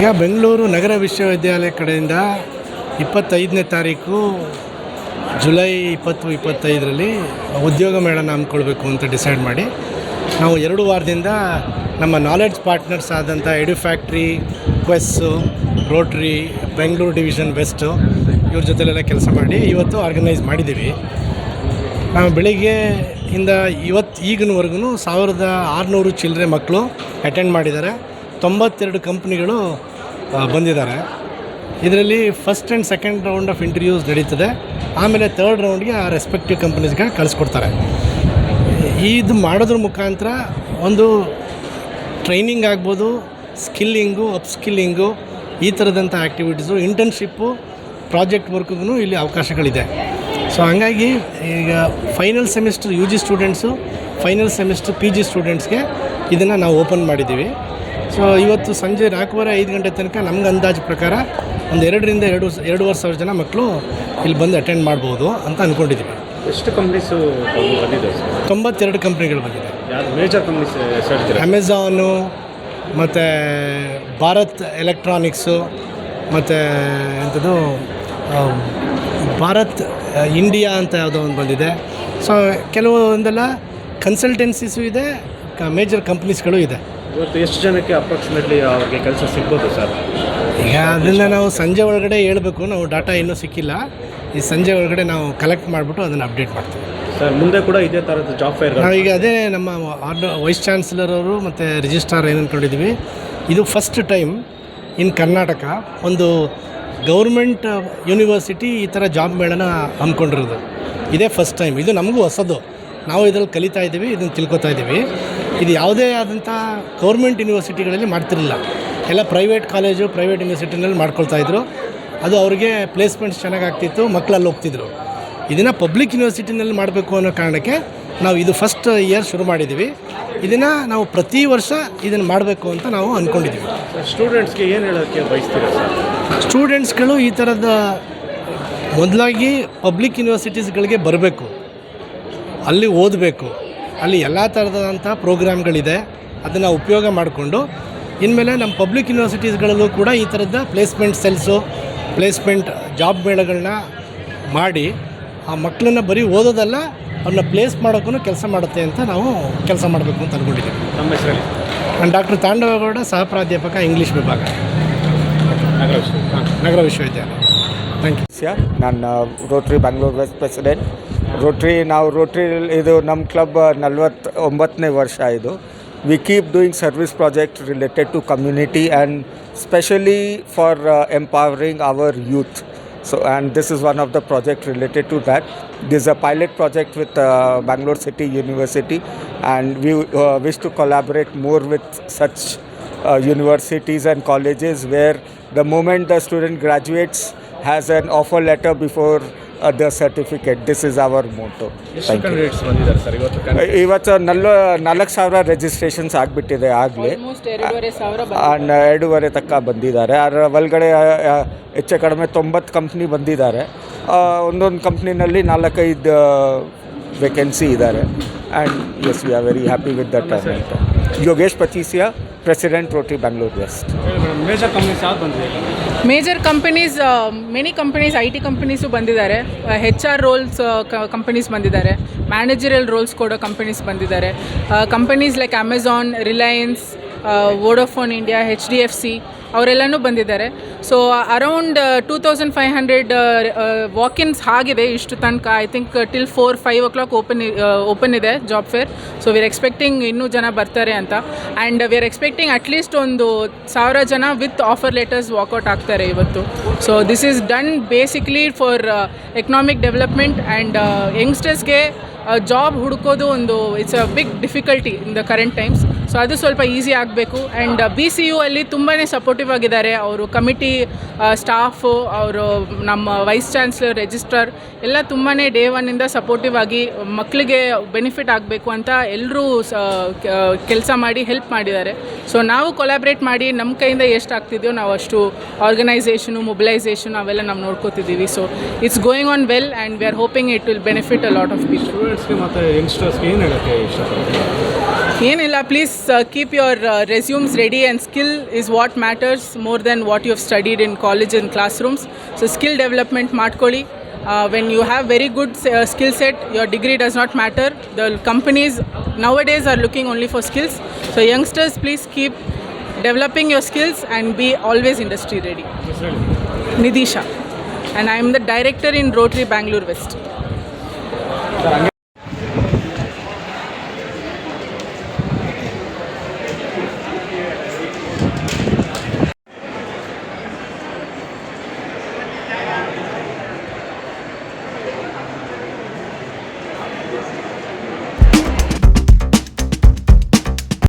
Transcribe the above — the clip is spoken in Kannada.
ಈಗ ಬೆಂಗಳೂರು ನಗರ ವಿಶ್ವವಿದ್ಯಾಲಯ ಕಡೆಯಿಂದ ಇಪ್ಪತ್ತೈದನೇ ತಾರೀಕು ಜುಲೈ ಇಪ್ಪತ್ತು, ಇಪ್ಪತ್ತೈದರಲ್ಲಿ ಉದ್ಯೋಗ ಮೇಳನ ಹಮ್ಮಿಕೊಳ್ಬೇಕು ಅಂತ ಡಿಸೈಡ್ ಮಾಡಿ ನಾವು ಎರಡು ವಾರದಿಂದ ನಮ್ಮ ನಾಲೆಡ್ಜ್ ಪಾರ್ಟ್ನರ್ಸ್ ಆದಂಥ edu factory Quess Rotary Bengaluru division best ಇವ್ರ ಜೊತೆಲೆಲ್ಲ ಕೆಲಸ ಮಾಡಿ ಇವತ್ತು ಆರ್ಗನೈಸ್ ಮಾಡಿದ್ದೀವಿ. ನಾವು ಬೆಳಿಗ್ಗೆ ಇಂದ ಇವತ್ತು ಈಗಿನವರೆಗೂ ಸಾವಿರದ ಆರುನೂರು ಚಿಲ್ಲರೆ ಮಕ್ಕಳು ಅಟೆಂಡ್ ಮಾಡಿದ್ದಾರೆ. ತೊಂಬತ್ತೆರಡು ಕಂಪ್ನಿಗಳು ಬಂದಿದ್ದಾರೆ. ಇದರಲ್ಲಿ first and second round of interviews ನಡೀತದೆ. ಆಮೇಲೆ ತರ್ಡ್ ರೌಂಡ್ಗೆ ಆ ರೆಸ್ಪೆಕ್ಟಿವ್ ಕಂಪ್ನೀಸ್ಗೆ ಕಳಿಸ್ಕೊಡ್ತಾರೆ. ಇದು ಮಾಡೋದ್ರ ಮುಖಾಂತರ ಒಂದು ಟ್ರೈನಿಂಗ್ ಆಗ್ಬೋದು ಸ್ಕಿಲ್ಲಿಂಗು ಅಪ್ಸ್ಕಿಲ್ಲಿಂಗು ಈ ಥರದಂಥ ಆ್ಯಕ್ಟಿವಿಟೀಸು ಇಂಟರ್ನ್ಶಿಪ್ಪು ಪ್ರಾಜೆಕ್ಟ್ ವರ್ಕ್ಗೂ ಇಲ್ಲಿ ಅವಕಾಶಗಳಿದೆ. ಸೊ ಹಂಗಾಗಿ ಈಗ final semester U G students final semester P G ಸ್ಟೂಡೆಂಟ್ಸ್ಗೆ ಇದನ್ನು ನಾವು ಓಪನ್ ಮಾಡಿದ್ದೀವಿ. ಸೊ ಇವತ್ತು ಸಂಜೆ ನಾಲ್ಕೂವರೆ ಐದು ಗಂಟೆ ತನಕ ನಮ್ಗೆ ಅಂದಾಜು ಪ್ರಕಾರ ಒಂದು ಎರಡರಿಂದ ಎರಡು ಎರಡೂವರೆ ಸಾವಿರ ಜನ ಮಕ್ಕಳು ಇಲ್ಲಿ ಬಂದು ಅಟೆಂಡ್ ಮಾಡ್ಬೋದು ಅಂತ ಅಂದ್ಕೊಂಡಿದ್ದೀವಿ ಎಷ್ಟು ಕಂಪ್ನೀಸು ಬಂದಿದೆ ತೊಂಬತ್ತೆರಡು ಕಂಪ್ನಿಗಳು ಬಂದಿದೆ. ಯಾವ್ದು ಮೇಜರ್ ಕಂಪ್ನೀಸ್ ಅಮೆಝಾನು ಮತ್ತು ಭಾರತ್ ಎಲೆಕ್ಟ್ರಾನಿಕ್ಸು ಮತ್ತು ಎಂಥದ್ದು ಭಾರತ್ ಇಂಡಿಯಾ ಅಂತ ಯಾವುದೋ ಒಂದು ಬಂದಿದೆ. ಸೊ ಕೆಲವೊಂದೆಲ್ಲ ಕನ್ಸಲ್ಟೆನ್ಸೀಸು ಇದೆ ಮೇಜರ್ ಕಂಪ್ನೀಸ್ಗಳು ಇದೆ. ಇವತ್ತು ಎಷ್ಟು ಜನಕ್ಕೆ ಅಪ್ರಾಕ್ಸಿಮೇಟ್ಲಿ ಅವ್ರಿಗೆ ಕೆಲಸ ಸಿಗ್ಬೋದು ಸರ್? ಈಗ ಅದನ್ನು ನಾವು ಸಂಜೆ ಒಳಗಡೆ ಹೇಳಬೇಕು. ನಾವು ಡಾಟಾ ಇನ್ನೂ ಸಿಕ್ಕಿಲ್ಲ. ಈ ಸಂಜೆ ಒಳಗಡೆ ನಾವು ಕಲೆಕ್ಟ್ ಮಾಡಿಬಿಟ್ಟು ಅದನ್ನು ಅಪ್ಡೇಟ್ ಮಾಡ್ತೀವಿ. ಸರ್ ಮುಂದೆ ಕೂಡ ಇದೇ ಥರದ ಜಾಬ್ ಫೇರ್ ಈಗ ಅದೇ ನಮ್ಮ ಆರ್ಡರ್ ವೈಸ್ ಚಾನ್ಸಲರ್ ಅವರು ಮತ್ತು ರಿಜಿಸ್ಟ್ರಾರ್ ಏನು ಅಂದ್ಕೊಂಡಿದ್ದೀವಿ ಇದು ಫಸ್ಟ್ ಟೈಮ್ ಇನ್ ಕರ್ನಾಟಕ ಒಂದು ಗೌರ್ಮೆಂಟ್ ಯೂನಿವರ್ಸಿಟಿ ಈ ಥರ ಜಾಬ್ ಮೇಳನ ಹಮ್ಮಿಕೊಂಡಿರೋದು. ಇದೇ ಫಸ್ಟ್ ಟೈಮ್ ಇದು ನಮಗೂ ಹೊಸದು. ನಾವು ಇದರಲ್ಲಿ ಕಲಿತಾ ಇದ್ದೀವಿ ಇದನ್ನು ತಿಳ್ಕೊತಾ ಇದ್ದೀವಿ ಇದು ಯಾವುದೇ ಆದಂಥ ಗೌರ್ಮೆಂಟ್ ಯೂನಿವರ್ಸಿಟಿಗಳಲ್ಲಿ ಮಾಡ್ತಿರಲಿಲ್ಲ. ಎಲ್ಲ ಪ್ರೈವೇಟ್ ಕಾಲೇಜು ಪ್ರೈವೇಟ್ ಯೂನಿವರ್ಸಿಟಿನಲ್ಲಿ ಮಾಡ್ಕೊಳ್ತಾ ಇದ್ರು. ಅದು ಅವ್ರಿಗೆ ಪ್ಲೇಸ್ಮೆಂಟ್ಸ್ ಚೆನ್ನಾಗಿ ಆಗ್ತಿತ್ತು ಮಕ್ಕಳಲ್ಲಿ ಹೋಗ್ತಿದ್ರು. ಇದನ್ನು ಪಬ್ಲಿಕ್ ಯೂನಿವರ್ಸಿಟಿನಲ್ಲಿ ಮಾಡಬೇಕು ಅನ್ನೋ ಕಾರಣಕ್ಕೆ ನಾವು ಇದು ಫಸ್ಟ್ ಇಯರ್ ಶುರು ಮಾಡಿದ್ದೀವಿ ಇದನ್ನು ನಾವು ಪ್ರತಿ ವರ್ಷ ಇದನ್ನು ಮಾಡಬೇಕು ಅಂತ ನಾವು ಅಂದ್ಕೊಂಡಿದ್ದೀವಿ ಸ್ಟೂಡೆಂಟ್ಸ್ಗೆ ಏನು ಹೇಳೋಕ್ಕೆ ಬಯಸ್ತೀರ ಸರ್ ಸ್ಟೂಡೆಂಟ್ಸ್ಗಳು ಈ ಥರದ ಮೊದಲಾಗಿ ಪಬ್ಲಿಕ್ ಯೂನಿವರ್ಸಿಟೀಸ್ಗಳಿಗೆ ಬರಬೇಕು. ಅಲ್ಲಿ ಓದಬೇಕು. ಅಲ್ಲಿ ಎಲ್ಲ ಥರದಂಥ ಪ್ರೋಗ್ರಾಮ್ಗಳಿದೆ. ಅದನ್ನು ಉಪಯೋಗ ಮಾಡಿಕೊಂಡು ಇನ್ಮೇಲೆ ನಮ್ಮ ಪಬ್ಲಿಕ್ ಯೂನಿವರ್ಸಿಟೀಸ್ಗಳಲ್ಲೂ ಕೂಡ ಈ ಥರದ ಪ್ಲೇಸ್ಮೆಂಟ್ ಸೆಲ್ಸು ಪ್ಲೇಸ್ಮೆಂಟ್ ಜಾಬ್ ಮೇಳಗಳನ್ನ ಮಾಡಿ ಆ ಮಕ್ಕಳನ್ನ ಬರೀ ಓದೋದಲ್ಲ ಅವ್ರನ್ನ ಪ್ಲೇಸ್ ಮಾಡೋಕ್ಕೂ ಕೆಲಸ ಮಾಡುತ್ತೆ ಅಂತ ನಾವು ಕೆಲಸ ಮಾಡಬೇಕು ಅಂತ ಅಂದ್ಕೊಂಡಿದ್ದೀವಿ ನಮ್ಮ ಹೆಸರಲ್ಲಿ? ನಾನು ಡಾಕ್ಟರ್ ತಾಂಡವಗೌಡ ಸಹ ಪ್ರಾಧ್ಯಾಪಕ ಇಂಗ್ಲೀಷ್ ವಿಭಾಗ. ನಗರ ವಿಶ್ವವಿದ್ಯಾಲಯ. ಥ್ಯಾಂಕ್ ಯು ಸರ್ ನಾನು Rotary Bangalore west president. Rotary ನಾವು ರೋಟ್ರಿ ಇದು ನಮ್ಮ ಕ್ಲಬ್ ನಲ್ವತ್ತು ಒಂಬತ್ತನೇ ವರ್ಷ ಇದು. We keep doing service project related to community and specially for empowering our youth so and this is one of the project related to that this a pilot project with Bangalore city university and we wish to collaborate more with such uh, universities and colleges where the moment the student graduates has an offer letter before uh, certificate certificate. This ಅವರ್ ಸರ್? ಇವತ್ತು ನಲ್ವ ನಾಲ್ಕು ಸಾವಿರ ರಿಜಿಸ್ಟ್ರೇಷನ್ಸ್ ಆಗಿಬಿಟ್ಟಿದೆ ಆಗಲಿ. ಎರಡೂವರೆ ಸಾವಿರ ಆ್ಯಂಡ್ ಎರಡೂವರೆ ತನಕ ಬಂದಿದ್ದಾರೆ. ಅದರ ಒಳಗಡೆ ಹೆಚ್ಚು ಕಡಿಮೆ ತೊಂಬತ್ತು ಕಂಪ್ನಿ ಬಂದಿದ್ದಾರೆ. ಒಂದೊಂದು ಕಂಪ್ನಿನಲ್ಲಿ ನಾಲ್ಕೈದು ವೇಕೆನ್ಸಿ ಇದ್ದಾರೆ. And yes we are very happy with that Yogesh Pachisia president Rotary Bangalore west major companies ಯಾವ್ದು ಬಂದಿದೆ major companies many companies I T companies ಬಂದಿದ್ದಾರೆ. ಹೆಚ್ ಆರ್ ರೋಲ್ಸ್ ಕಂಪನೀಸ್ ಬಂದಿದ್ದಾರೆ. ಮ್ಯಾನೇಜರಲ್ ರೋಲ್ಸ್ ಕೊಡೋ ಕಂಪನೀಸ್ ಬಂದಿದ್ದಾರೆ. Companies like Amazon Reliance Vodafone India H D F C ಅವರೆಲ್ಲನೂ ಬಂದಿದ್ದಾರೆ. So around two thousand five hundred walk-ins ಆಗಿದೆ ಇಷ್ಟು ತನಕ. I think till four five o'clock open open ಇದೆ job fair so we're expecting ಇನ್ನೂ ಜನ ಬರ್ತಾರೆ ಅಂತ. And we are expecting at least ಒಂದು ಸಾವಿರ ಜನ with offer letters walk out ಆಗ್ತಾರೆ ಇವತ್ತು. So this is done basically for economic development and ಯಂಗ್ಸ್ಟರ್ಸ್ಗೆ job ಹುಡುಕೋದು ಒಂದು it's a big difficulty in the current times so ಅದು ಸ್ವಲ್ಪ ಈಸಿ ಆಗಬೇಕು. ಆ್ಯಂಡ್ ಬಿ ಸಿ ಯು ಅಲ್ಲಿ ತುಂಬಾ ಸಪೋರ್ಟಿವ್ ಆಗಿದ್ದಾರೆ ಅವರು. ಕಮಿಟಿ ಸ್ಟಾಫು ಅವರು ನಮ್ಮ ವೈಸ್ ಚಾನ್ಸ್ಲರ್ ರಿಜಿಸ್ಟ್ರಾರ್ ಎಲ್ಲ ತುಂಬಾ ಡೇ ಒನ್ನಿಂದ ಸಪೋರ್ಟಿವ್ ಆಗಿ ಮಕ್ಕಳಿಗೆ ಬೆನಿಫಿಟ್ ಆಗಬೇಕು ಅಂತ ಎಲ್ಲರೂ ಕೆಲಸ ಮಾಡಿ ಹೆಲ್ಪ್ ಮಾಡಿದ್ದಾರೆ. ಸೊ ನಾವು ಕೊಲಾಬ್ರೇಟ್ ಮಾಡಿ ನಮ್ಮ ಕೈಯಿಂದ ಎಷ್ಟು ಆಗ್ತಿದೆಯೋ ನಾವು ಅಷ್ಟು ಆರ್ಗನೈಸೇಷನು ಮೊಬಿಲೈಸೇಷನ್ ಅವೆಲ್ಲ ನಾವು ನೋಡ್ಕೋತಿದ್ದೀವಿ. So it's going on well and we are hoping it will benefit a lot of people ಸ್ಟೂಡೆಂಟ್ಸ್ಗೆ ಮತ್ತು ಯಂಗ್ಸ್ಟರ್ಸ್ಗೆ ಏನು ಹೇಳೋಕ್ಕೆ ಇಷ್ಟಪಡ್ತೀರಾ? ಏನಿಲ್ಲ please keep your resumes ready and skill is what matters more than what you have studied in college in classrooms so skill development ಮಾಡ್ಕೊಳ್ಳಿ when you have very good skill set your degree does not matter the companies nowadays are looking only for skills so youngsters please keep developing your skills and be always industry ready Nidisha and I am the director in Rotary Bangalore West. Sir ಹಂಗೆ